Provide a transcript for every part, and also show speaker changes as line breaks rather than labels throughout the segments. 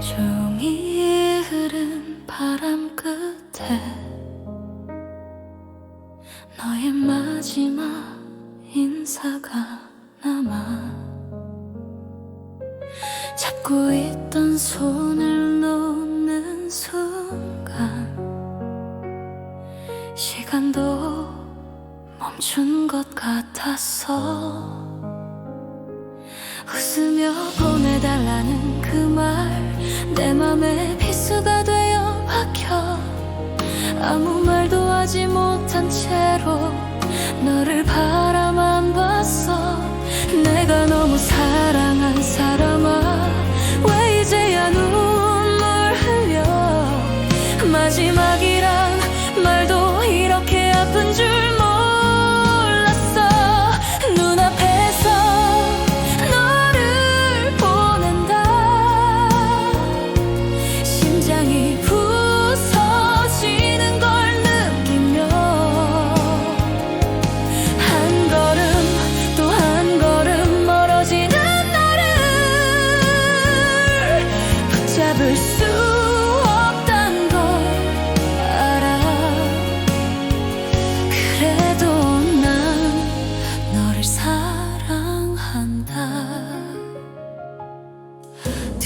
조용히 흐른 바람 끝에 너의 마지막 인사가 남아 잡고 있던 손을 놓는 순 간 시간도 멈춘 것 같았어 웃으며 보내달라는 그 말 내 맘에 비수가 되어 박혀. 아무 말도 하지 못한 채로 너를 바라만 봤어 내가 너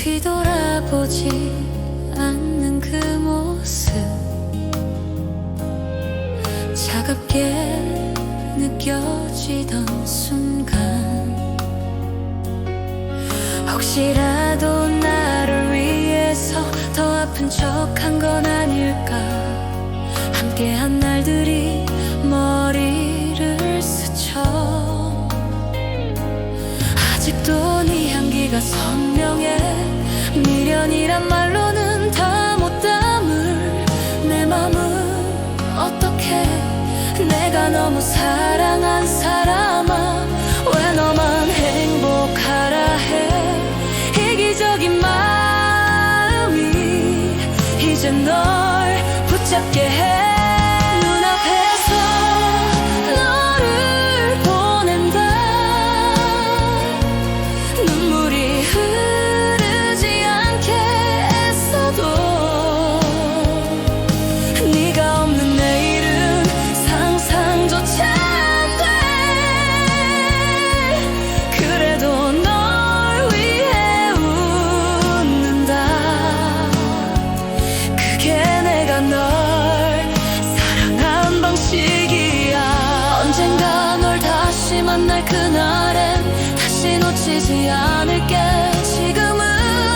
뒤돌아보지 않는 그 모습. 차갑게 느껴지던 순간. 혹시라도 나를 위해서 더 아픈 척 한 건 아닐까. 함께한 날들이 머리를 스쳐. 아직도 네 향기가 선명해 미련이란 말로는 다 못 담을 내 맘은 어떻게 내가 너무 사랑한 사람아 왜 너만 행복하라 해? 이기적인 마음이 이제 널 붙잡게 해 널 사랑한 방식이야. 언젠가 널 다시 만날 그날엔 다시 놓치지 않을게. 지금은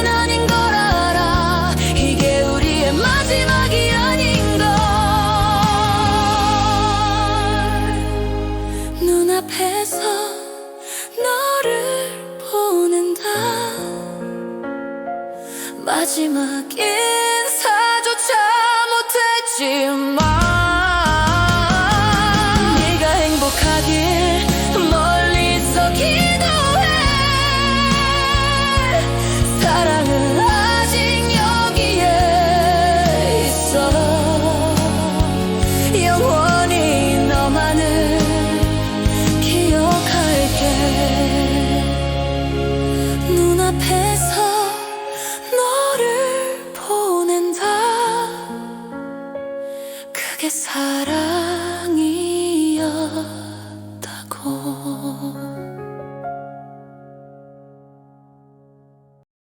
아닌 걸 알아. 이게 우리의 마지막이 아닌 걸. 눈앞에서 너를 보낸다. 마지막 인사조차 못했지만 네가 행복하길 멀리서 기도해. 사랑은 아직 여기에 있어. 영원 사랑이